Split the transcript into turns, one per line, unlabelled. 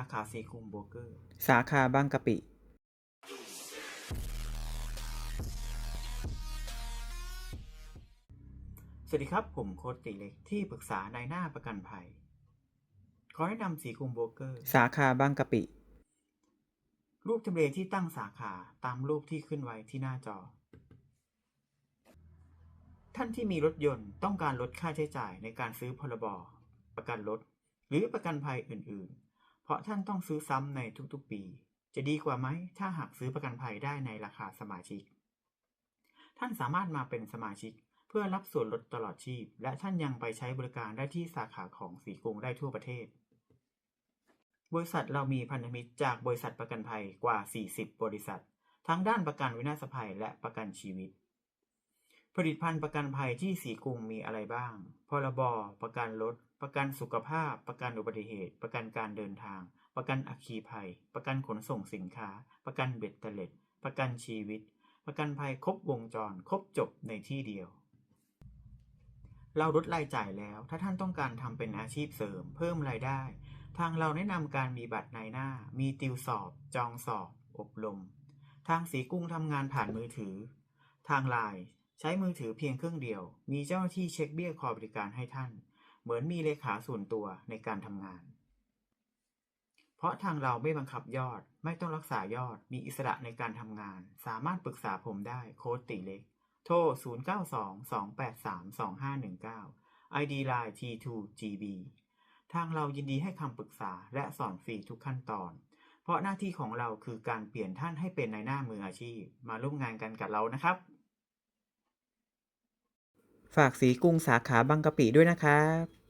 าขาสีคุมโบรกเกอร์
สาขาบางกะปิ
สวัสดีครับ ผมโค้ดติเล็กที่ปรึกษานายหน้าประกันภัย ขอแนะนำสีคุมโบรกเกอร์
สาขาบางกะปิ
รูปทำเลที่ตั้งสาขาตามรูปที่ขึ้นไว้ที่หน้าจอ ท่านที่มีรถยนต์ต้องการลดค่าใช้จ่ายในการซื้อพรบประกันรถหรือประกันภัยอื่น ๆ เพราะท่านต้องซื้อซ้ำในทุกๆปี จะดีกว่าไหมถ้าหากซื้อประกันภัยได้ในราคาสมาชิก ท่านสามารถมาเป็นสมาชิกเพื่อรับส่วนลดตลอดชีพ และท่านยังไปใช้บริการได้ที่สาขาของสีกงได้ทั่วประเทศ บริษัทเรามีพันธมิตรจากบริษัทประกันภัยกว่า 40 บริษัท ทั้งด้านประกันวินาศภัยและประกันชีวิต ผลิตภัณฑ์ประกันภัยที่สีกรุงมีอะไรบ้าง พรบ ประกันรถ ประกันสุขภาพ ประกันอุบัติเหตุ ประกันการเดินทาง ประกันอัคคีภัย ประกันขนส่งสินค้า ประกันเบ็ดเตล็ด ประกันชีวิต ประกันภัยครบวงจร ครบจบในที่เดียว เราลดรายจ่ายแล้ว ถ้าท่านต้องการทำเป็นอาชีพเสริม เพิ่มรายได้ ทางเราแนะนำการมีบัตรนายหน้า มีติวสอบ จองสอบ อบรม ทางสีกุ้งทำงานผ่านมือถือ ทางไลน์ ใช้มือถือเพียงเครื่องเดียว มีเจ้าหน้าที่เช็คเบี้ยคอบริการให้ท่าน เหมือนมีเลขาส่วนตัวในการทำงาน เพราะทางเราไม่บังคับยอด ไม่ต้องรักษายอด มีอิสระในการทำงาน สามารถปรึกษาผมได้โค้ดติเล็ก โทร 0922832519 ID Line T2GB ทางเรายินดีให้คำปรึกษาและสอนฟรีทุกขั้นตอน เพราะหน้าที่ของเราคือการเปลี่ยนท่านให้เป็นนายหน้ามืออาชีพ มาร่วมงานกันกับเรานะครับ
ฝากสีกุ้งสาขาบางกะปิด้วยนะครับ